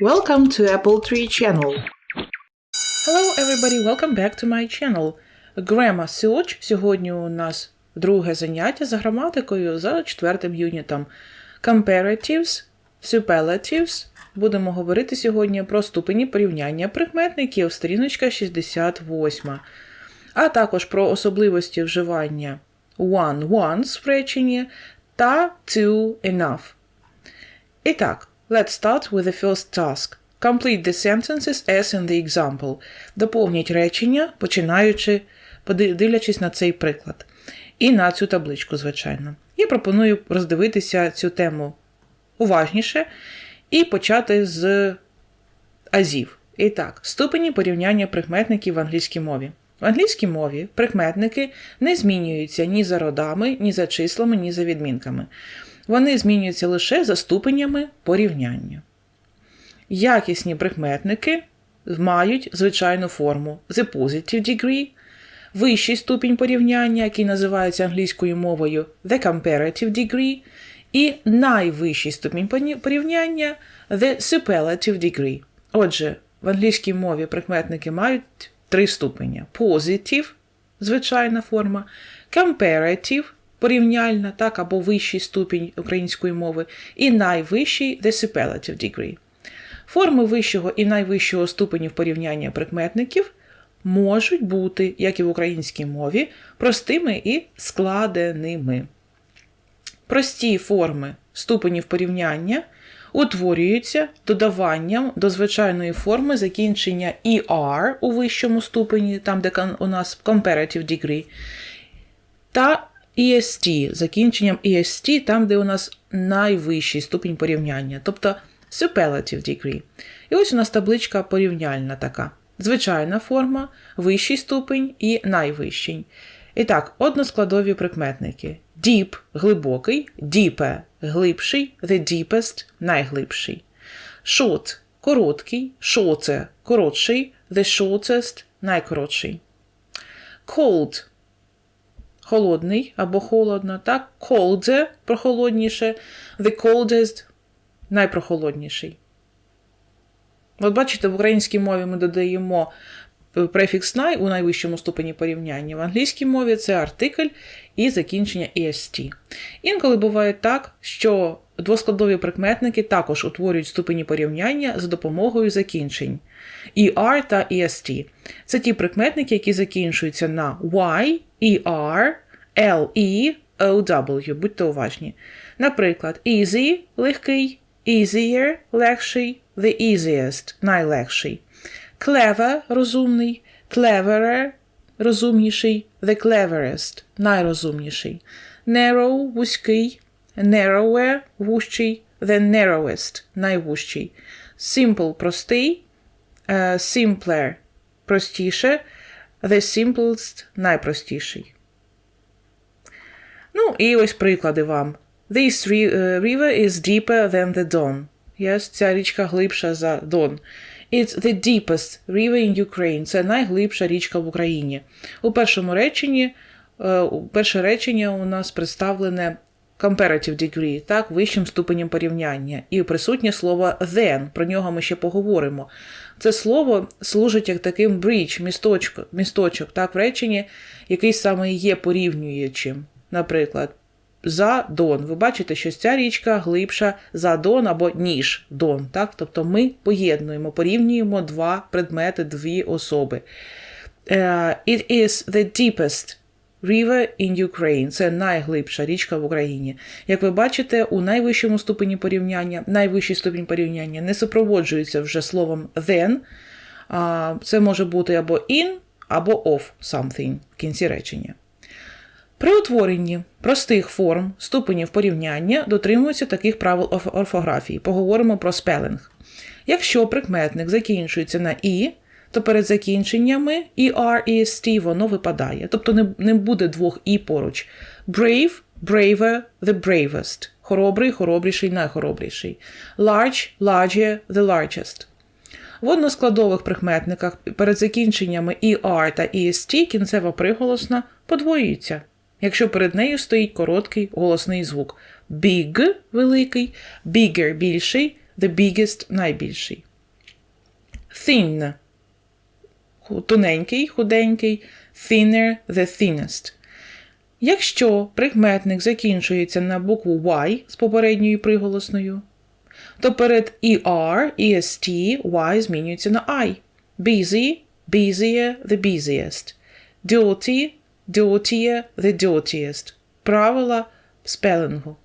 Welcome to Apple Tree Channel. Hello everybody, welcome back to my channel. Grammar Search. Сьогодні у нас друге заняття за граматикою за четвертим юнітом. Comparatives, Superlatives. Будемо говорити сьогодні про ступені порівняння прикметників, сторіночка 68. А також про особливості вживання one once в реченні та two enough. І так, let's start with the first task. Complete the sentences as in the example. Доповніть речення, починаючи, дивлячись на цей приклад. І на цю табличку, звичайно. Я пропоную роздивитися цю тему уважніше і почати з азів. І так, ступені порівняння прикметників в англійській мові. В англійській мові прикметники не змінюються ні за родами, ні за числами, ні за відмінками. Вони змінюються лише за ступенями порівняння. Якісні прикметники мають звичайну форму The Positive Degree, вищий ступінь порівняння, який називається англійською мовою The Comparative Degree, і найвищий ступінь порівняння The Superlative Degree. Отже, в англійській мові прикметники мають три ступеня: Positive – звичайна форма, Comparative – порівняльна, так, або вищий ступінь української мови, і найвищий The Superlative Degree. Форми вищого і найвищого ступенів порівняння прикметників можуть бути, як і в українській мові, простими і складеними. Прості форми ступенів порівняння утворюються додаванням до звичайної форми закінчення ER у вищому ступені, там, де у нас comparative degree, та EST, закінченням EST, там, де у нас найвищий ступінь порівняння, тобто superlative degree. І ось у нас табличка порівняльна така. Звичайна форма, вищий ступень і найвищий. І так, односкладові прикметники. Deep – глибокий, deeper – глибший, the deepest – найглибший. Short – короткий, shorter – коротший, the shortest – найкоротший. Cold холодний або холодно, так? Colder – прохолодніше, the coldest – найпрохолодніший. От бачите, в українській мові ми додаємо префікс най у найвищому ступені порівняння. В англійській мові це артикль і закінчення EST. Інколи буває так, що двоскладові прикметники також утворюють ступені порівняння за допомогою закінчень ER та EST. Це ті прикметники, які закінчуються на Y, ER, LE, OW. Будьте уважні. Наприклад, easy легкий, easier легший, the easiest найлегший. Clever – розумний, cleverer – розумніший, the cleverest – найрозумніший. Narrow – вузький, narrower – вущий, the narrowest – найвужчий. Simple – простий, simpler – простіше, the simplest – найпростіший. Ну, і ось приклади вам. This е, river is deeper than the Don. Yes, ця річка глибша за Дон. It's the deepest river in Ukraine. Це найглибша річка в Україні. У першому реченні, е, у- перше речення у нас представлене comparative degree, так, вищим ступенем порівняння. І присутнє слово then, про нього ми ще поговоримо. Це слово служить як таким bridge, місточок, місточок так, в реченні, який саме є порівнюючим. Наприклад, за Дон. Ви бачите, що ця річка глибша за Дон або ніж Дон. Так? Тобто ми поєднуємо, порівнюємо два предмети, дві особи. Е, It is the deepest river in Ukraine. Це найглибша річка в Україні. Як ви бачите, у найвищому ступені порівняння, найвищий ступінь порівняння не супроводжується вже словом then. Це може бути або in, або of something в кінці речення. При утворенні простих форм ступенів порівняння дотримуються таких правил орфографії. Поговоримо про спелинг. Якщо прикметник закінчується на і, то перед закінченнями ER і ST воно випадає. Тобто не, не буде двох і поруч. Brave, braver, the bravest. Хоробрий, хоробріший, найхоробріший. Large, larger, the largest. В односкладових прикметниках перед закінченнями ER та EST кінцева приголосна подвоюється, якщо перед нею стоїть короткий голосний звук. Big – великий, bigger – більший, the biggest – найбільший. thin тоненький, худенький, thinner, the thinnest. Якщо прикметник закінчується на букву Y з попередньою приголосною, то перед ER, EST, Y змінюється на I. Busy, busier, the busiest. Dirty, dirtier, the dirtiest. Правила спелингу.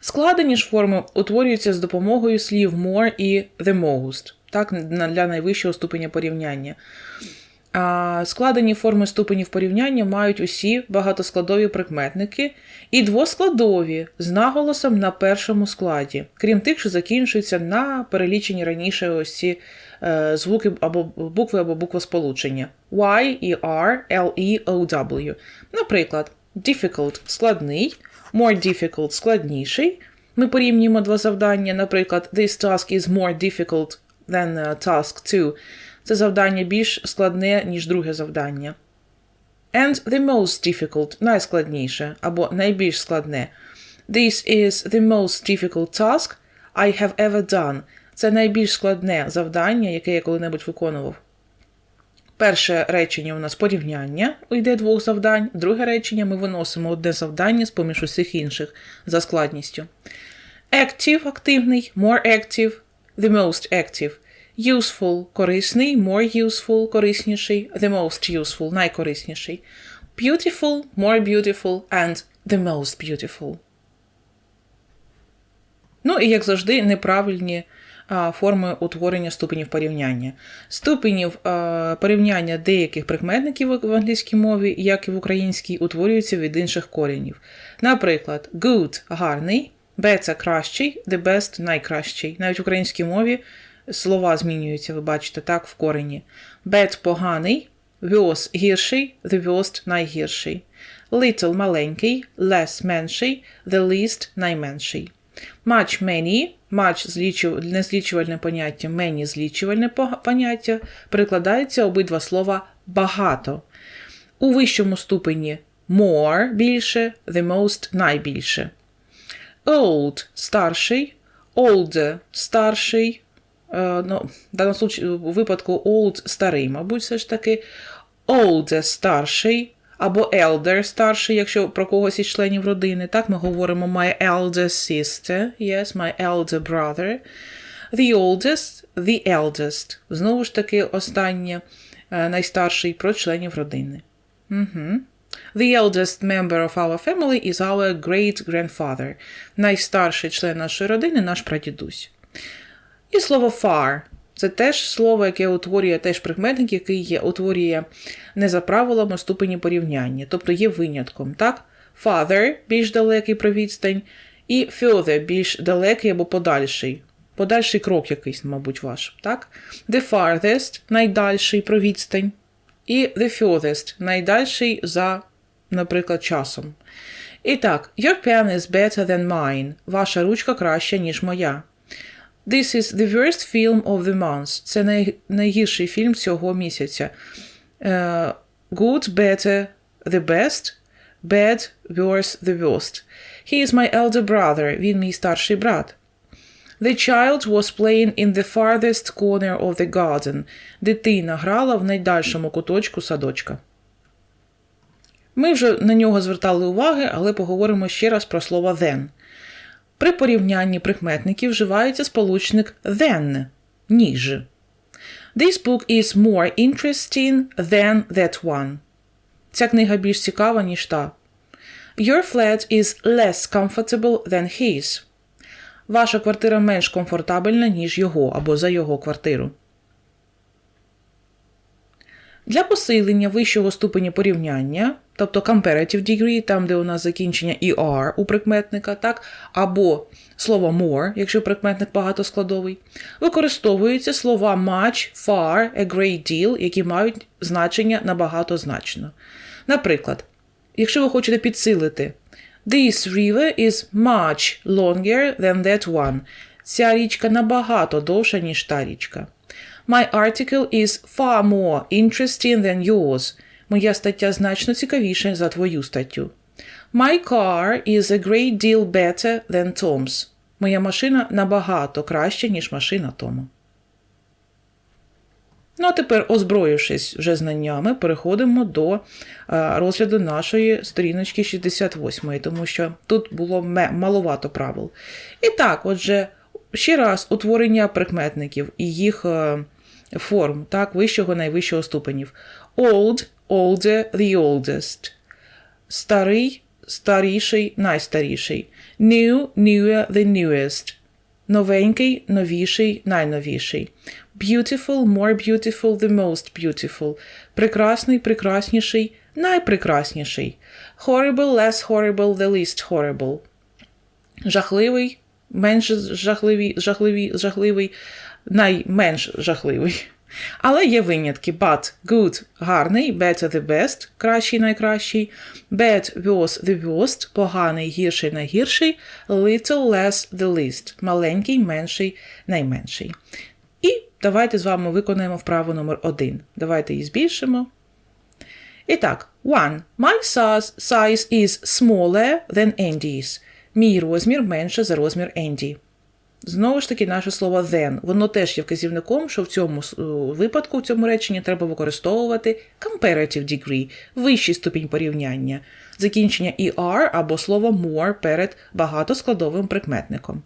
Складені ж форми утворюються з допомогою слів more і the most, так, для найвищого ступеня порівняння. Складені форми ступенів порівняння мають усі багатоскладові прикметники і двоскладові з наголосом на першому складі, крім тих, що закінчуються на перелічені раніше ось ці е, звуки або букви або буквосполучення Y, ER, LE, OW. Наприклад, difficult складний, more difficult складніший. Ми порівнюємо два завдання. Наприклад, this task is more difficult than uh, task 2. Це завдання більш складне, ніж друге завдання. And the most difficult найскладніше або найбільш складне. This is the most difficult task I have ever done. Це найбільш складне завдання, яке я коли-небудь виконував. Перше речення у нас порівняння йде двох завдань. Друге речення ми виносимо одне завдання з поміж усіх інших за складністю. Active активний, more active, the most active. Useful корисний, more useful корисніший, the most useful найкорисніший. Beautiful, more beautiful and the most beautiful. Ну і як завжди, неправильні а, форми утворення ступенів порівняння. Ступенів а, порівняння деяких прикметників в англійській мові, як і в українській, утворюються від інших коренів. Наприклад, good гарний, better кращий, the best найкращий. Навіть в українській мові слова змінюються, ви бачите, так, в корені. Bad поганий, worse гірший, the worst найгірший. Little маленький, less менший, the least найменший. Much many, much злічу, незлічувальне поняття, many злічувальне поняття, перекладаються обидва слова багато. У вищому ступені more більше, the most найбільше. Old старший, older старший. Е, ну, в даному випадку old старий, мабуть, все ж таки. Older старший або elder старший, якщо про когось із членів родини. Так ми говоримо my elder sister, yes, my elder brother. The oldest, the eldest. Знову ж таки, останнє е, найстарший про членів родини. Угу. The eldest member of our family is our great-grandfather. Найстарший член нашої родини наш прадідусь. І слово far. Це теж слово, яке утворює теж прикметник, який є, утворює не за правилами ступені порівняння, тобто є винятком. так? Father більш далекий про відстань, і further більш далекий або подальший. Подальший крок якийсь, мабуть, ваш. так? The farthest найдальший про відстань. І the furthest найдальший за, наприклад, часом. І так, your pen is better than mine. Ваша ручка краща, ніж моя. This is the worst film of the month. Це най, найгірший фільм цього місяця. Е, good, better, the best. Bad, worse, the worst. He is my elder brother. Він мій старший брат. The child was playing in the farthest corner of the garden. Дитина грала в найдальшому куточку садочка. Ми вже на нього звертали уваги, але поговоримо ще раз про слово then. При порівнянні прикметників вживається сполучник than – ніж. This book is more interesting than that one. Ця книга більш цікава, ніж та. Your flat is less comfortable than his. Ваша квартира менш комфортабельна, ніж його або за його квартиру. Для посилення вищого ступеня порівняння, тобто comparative degree, там, де у нас закінчення ER у прикметника, так, або слово more, якщо прикметник багатоскладовий, використовуються слова much, far, a great deal, які мають значення набагатозначно. Наприклад, якщо ви хочете підсилити This river is much longer than that one. Ця річка набагато довша, ніж та річка. My article is far more interesting than yours. Моя стаття значно цікавіша за твою статтю. My car is a great deal better than Tom's. Моя машина набагато краща, ніж машина Тома. Ну, а тепер, озброївшись вже знаннями, переходимо до е, розгляду нашої сторіночки 68, тому що тут було маловато правил. І так, отже, ще раз утворення прикметників і їх е, форм, так, вищого найвищого ступенів. Old, older, the oldest. Старий, старіший, найстаріший. New, newer, the newest. Новенький, новіший, найновіший. Beautiful, more beautiful, the most beautiful. Прекрасний, прекрасніший, найпрекрасніший. Horrible, less horrible, the least horrible. Жахливий, менш жахливий, жахливий, жахливий, найменш жахливий. Але є винятки. But good – гарний, better the best – кращий, найкращий, bad, worse the worst – поганий, гірший, найгірший, little less the least – маленький, менший, найменший. І давайте з вами виконаємо вправу номер один. Давайте її збільшимо. І так, one. My size is smaller than Andy's. Мій розмір менше за розмір Енді. Знову ж таки, наше слово then. Воно теж є вказівником, що в цьому е, випадку, в цьому реченні треба використовувати comparative degree, вищий ступінь порівняння, закінчення er або слово more перед багатоскладовим прикметником.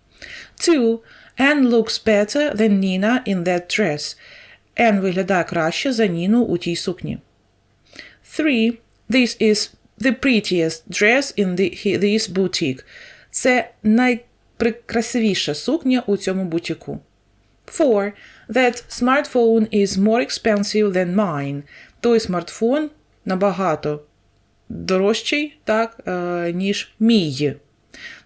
Two. Anne looks better than Nina in that dress. Anne виглядає краще за Ніну у тій сукні. Three. This is the prettiest dress in the, this boutique. Це найпрекрасивіша сукня у цьому бутіку. Four. That smartphone is more expensive than mine. Той смартфон набагато дорожчий, так, е, ніж мій.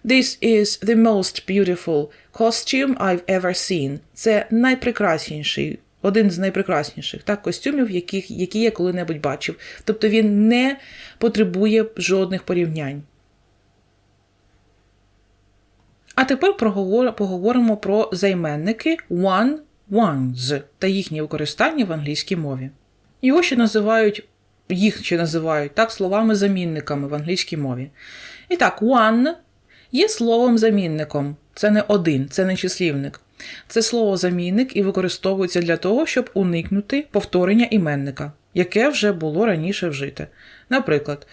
This is the most beautiful costume I've ever seen. Це найпрекрасніший, один з найпрекрасніших так, костюмів, яких, які я коли-небудь бачив. Тобто він не потребує жодних порівнянь. А тепер поговоримо про займенники one, ones та їхнє використання в англійській мові. Його ще називають, їх ще називають так, словами-замінниками в англійській мові. І так, one є словом-замінником. Це не один, це не числівник. Це слово-замінник і використовується для того, щоб уникнути повторення іменника, яке вже було раніше вжите. Наприклад,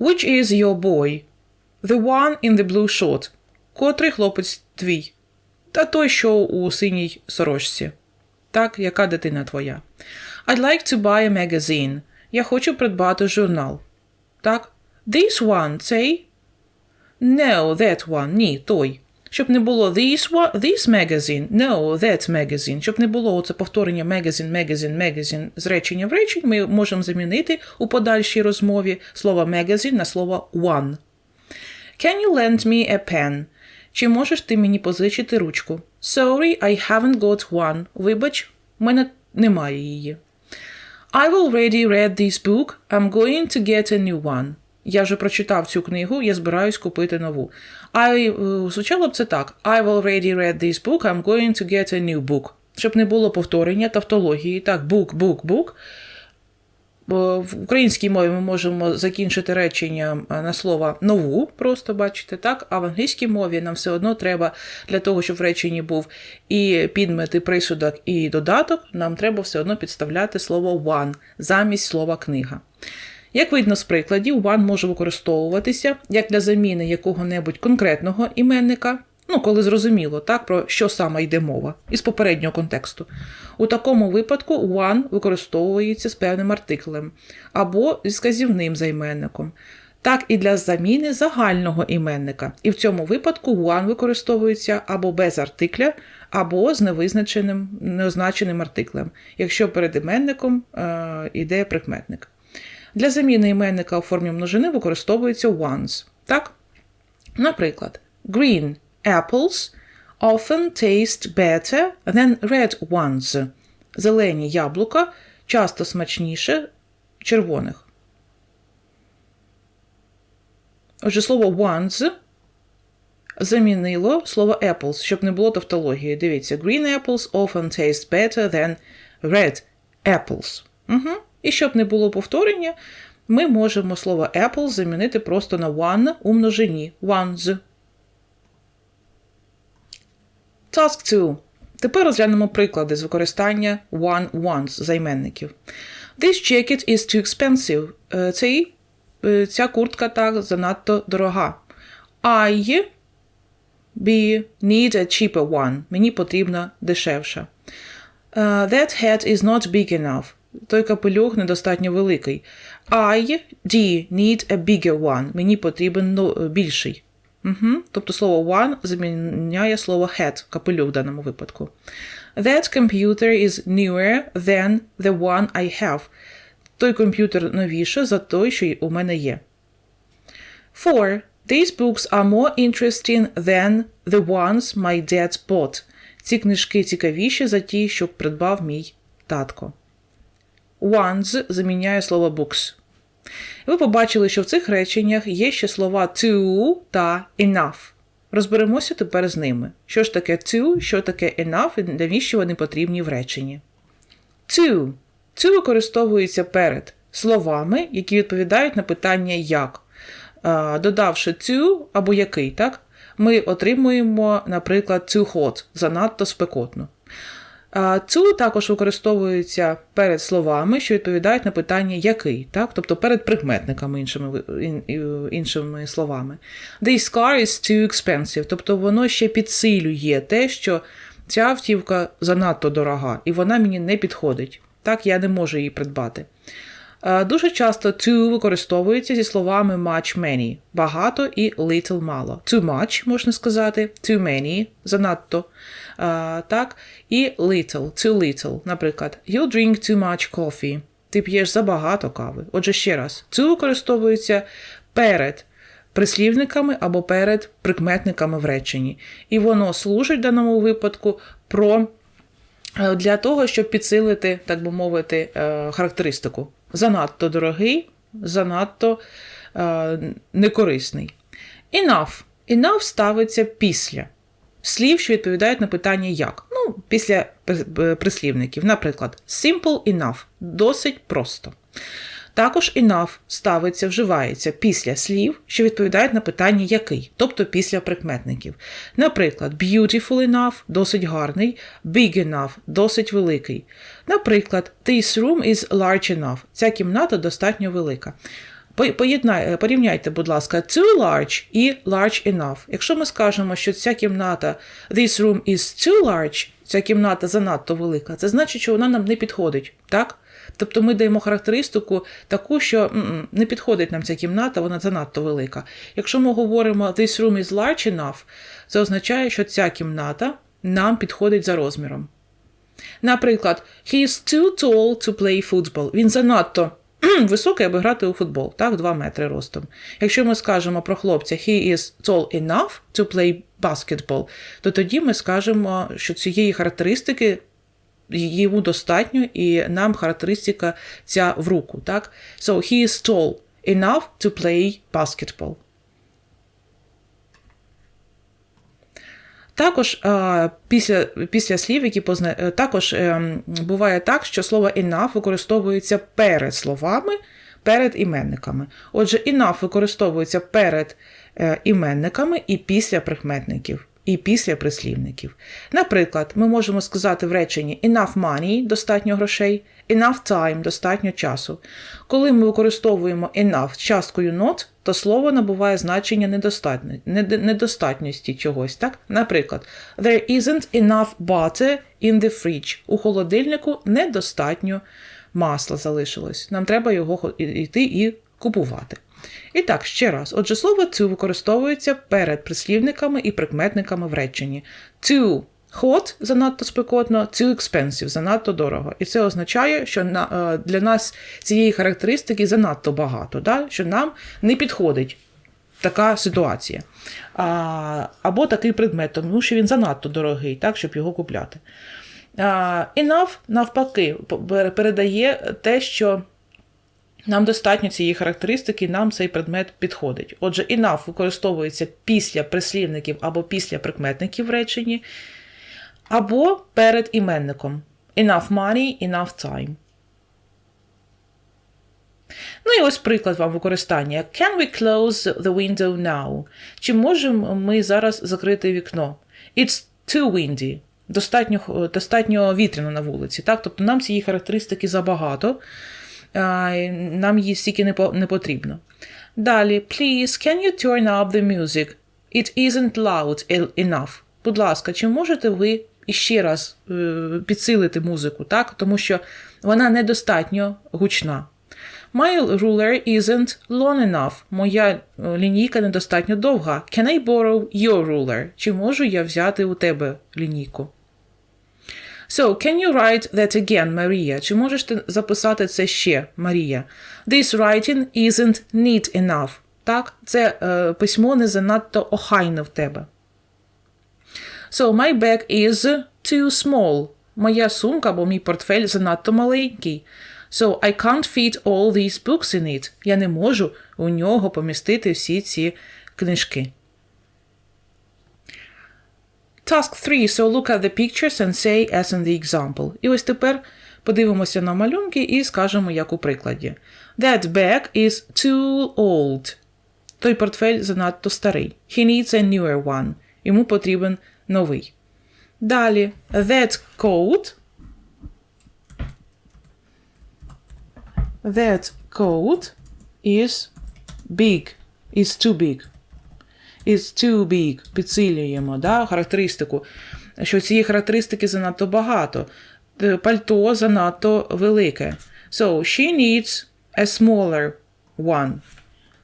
Which is your boy? The one in the blue short. Котрий хлопець твій? Та той, що у синій сорочці. Так, яка дитина твоя? I'd like to buy a magazine. Я хочу придбати журнал. Так? This one, цей? No, that one. Ні, той. Щоб не було this one, this magazine, no, that magazine. Щоб не було це повторення magazine, magazine, magazine з речення в речень, ми можемо замінити у подальшій розмові слово magazine на слово one. Can you lend me a pen? Чи можеш ти мені позичити ручку? Sorry, I haven't got one. Вибач, в мене немає її. I've already read this book. I'm going to get a new one. Я вже прочитав цю книгу, я збираюсь купити нову. I, е, звучало б це так. I've already read this book, I'm going to get a new book. Щоб не було повторення тавтології. Так, book, book, book. В українській мові ми можемо закінчити речення е, на слово нову, просто бачите, так? А в англійській мові нам все одно треба для того, щоб в реченні був і підмет, і присудок, і додаток, нам треба все одно підставляти слово one замість слова книга. Як видно з прикладів, one може використовуватися як для заміни якого-небудь конкретного іменника, ну, коли зрозуміло, так, про що саме йде мова, із попереднього контексту. У такому випадку one використовується з певним артиклем або зі сказівним займенником. Так і для заміни загального іменника. І в цьому випадку one використовується або без артикля, або з невизначеним, неозначеним артиклем, якщо перед іменником е, йде прикметник. Для заміни іменника у формі множини використовується ones. Так? Наприклад, green apples often taste better than red ones. Зелені яблука часто смачніше червоних. Отже, слово ones замінило слово apples, щоб не було тавтології. Дивіться, green apples often taste better than red apples. Угу. І щоб не було повторення, ми можемо слово apple замінити просто на one у множині ones. Task 2. Тепер розглянемо приклади з використання one once займенників. This jacket is too expensive. Е, Цей, е, ця куртка так занадто дорога. I be need a cheaper one. Мені потрібна дешевша. Uh, that hat is not big enough. Той капелюх недостатньо великий. I D need a bigger one. Мені потрібен ну, більший. Угу. Тобто слово one заміняє слово hat, капелюх в даному випадку. That computer is newer than the one I have. Той комп'ютер новіше за той, що у мене є. Four. These books are more interesting than the ones my dad bought. Ці книжки цікавіші за ті, що придбав мій татко. Ones заміняє слово books. Ви побачили, що в цих реченнях є ще слова to та enough. Розберемося тепер з ними. Що ж таке to, що таке enough і навіщо вони потрібні в реченні. To. To використовується перед словами, які відповідають на питання як. Додавши to або який, так? Ми отримуємо, наприклад, too hot занадто спекотно. To також використовується перед словами, що відповідають на питання який, так? тобто перед прикметниками, іншими, іншими словами. This car is too expensive, тобто воно ще підсилює те, що ця автівка занадто дорога, і вона мені не підходить. Так, я не можу її придбати. Дуже часто to використовується зі словами much many багато і little мало. Too much можна сказати, too many занадто. Так, і little, too little. Наприклад, you drink too much coffee. Ти п'єш забагато кави. Отже, ще раз, to використовується перед прислівниками або перед прикметниками в реченні. І воно служить в даному випадку про Е, для того, щоб підсилити, так би мовити, е, характеристику. Занадто дорогий, занадто е, некорисний. Enough. Enough ставиться після слів, що відповідають на питання як. Ну, після прислівників. Наприклад, simple enough досить просто. Також enough ставиться, вживається після слів, що відповідають на питання який, тобто після прикметників. Наприклад, beautiful enough досить гарний, big enough досить великий. Наприклад, this room is large enough. Ця кімната достатньо велика. По- поєднай- е, Порівняйте, будь ласка, too large і large enough. Якщо ми скажемо, що ця кімната this room is too large, ця кімната занадто велика, це значить, що вона нам не підходить, так? Тобто ми даємо характеристику таку, що не підходить нам ця кімната, вона занадто велика. Якщо ми говоримо this room is large enough, це означає, що ця кімната нам підходить за розміром. Наприклад, he is too tall to play football. Він занадто високий, аби грати у футбол, так, 2 метри ростом. Якщо ми скажемо про хлопця he is tall enough to play basketball, то тоді ми скажемо, що цієї характеристики йому достатньо, і нам характеристика ця в руку. Так? So he is tall enough to play basketball. Також після, після слів, які позна... е, також ем, буває так, що слово enough використовується перед словами, перед іменниками. Отже, enough використовується перед е, іменниками і після прикметників, і після прислівників. Наприклад, ми можемо сказати в реченні enough money достатньо грошей, enough time достатньо часу. Коли ми використовуємо enough з часткою not, то слово набуває значення недостатньості чогось. Так? Наприклад, there isn't enough butter in the fridge. У холодильнику недостатньо масла залишилось. Нам треба його йти і купувати. І так, ще раз. Отже, слово to використовується перед прислівниками і прикметниками в реченні. To hot занадто спекотно, too expensive занадто дорого. І це означає, що на, е, для нас цієї характеристики занадто багато, да? що нам не підходить така ситуація. А, або такий предмет, тому що він занадто дорогий, так, щоб його купляти. А, enough, навпаки, передає те, що нам достатньо цієї характеристики, нам цей предмет підходить. Отже, enough використовується після прислівників або після прикметників в реченні, або перед іменником. Enough money, enough time. Ну і ось приклад вам використання. Can we close the window now? Чи можемо ми зараз закрити вікно? It's too windy. достатньо, достатньо вітряно на вулиці. Так? Тобто нам цієї характеристики забагато, нам її стільки не, по- не потрібно. Далі, please, can you turn up the music? It isn't loud enough. Будь ласка, чи можете ви іще раз е, підсилити музику, так? Тому що вона недостатньо гучна. My ruler isn't long enough. Моя е, лінійка недостатньо довга. Can I borrow your ruler? Чи можу я взяти у тебе лінійку? So, can you write that again, Maria? Чи можеш ти записати це ще, Марія? This writing isn't neat enough. Так, це е, письмо не занадто охайне в тебе. So, my bag is too small. Моя сумка або мій портфель занадто маленький. So, I can't fit all these books in it. Я не можу у нього помістити всі ці книжки. Task 3. So look at the pictures and say as in the example. І ось тепер подивимося на малюнки і скажемо, як у прикладі. That bag is too old. Той портфель занадто старий. He needs a newer one. Йому потрібен новий. Далі. That coat. That coat is big. Is too big is too big. Підсилюємо да, характеристику. Що цієї характеристики занадто багато. Е, Пальто занадто велике. So, she needs a smaller one.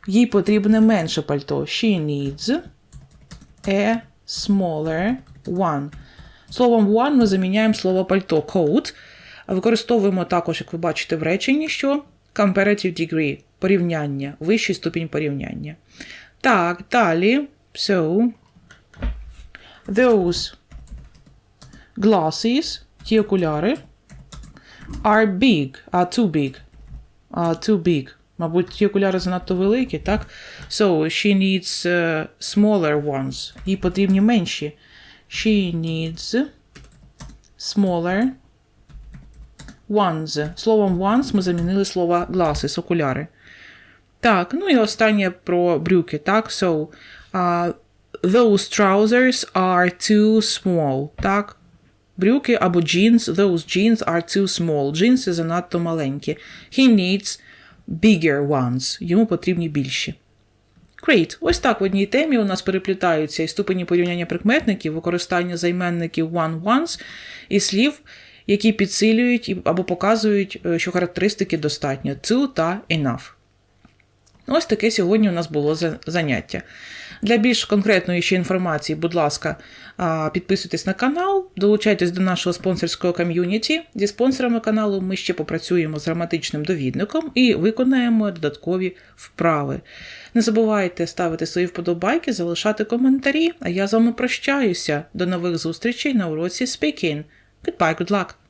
Їй потрібне менше пальто. She needs a smaller one. Словом one ми заміняємо слово пальто coat. Використовуємо також, як ви бачите в реченні, що comparative degree порівняння, вищий ступінь порівняння. Так, далі. So, those glasses, ті окуляри, are big, are too big. Are too big. Мабуть, ті окуляри занадто великі, так? So, she needs uh, smaller ones. Їй потрібні менші. She needs smaller ones. Словом ones ми замінили слово glasses, окуляри. Так, ну і останнє про брюки, так? So, uh, those trousers are too small, так? Брюки або jeans, those jeans are too small. Джинси занадто маленькі. He needs bigger ones. Йому потрібні більші. Great. Ось так в одній темі у нас переплітаються і ступені порівняння прикметників, використання займенників one-ones і слів, які підсилюють або показують, е, що характеристики достатньо to та enough. Ось таке сьогодні у нас було заняття. Для більш конкретної ще інформації, будь ласка, підписуйтесь на канал, долучайтесь до нашого спонсорського ком'юніті. Зі спонсорами каналу ми ще попрацюємо з граматичним довідником і виконаємо додаткові вправи. Не забувайте ставити свої вподобайки, залишати коментарі. А я з вами прощаюся. До нових зустрічей на уроці Speaking. Goodbye, good luck!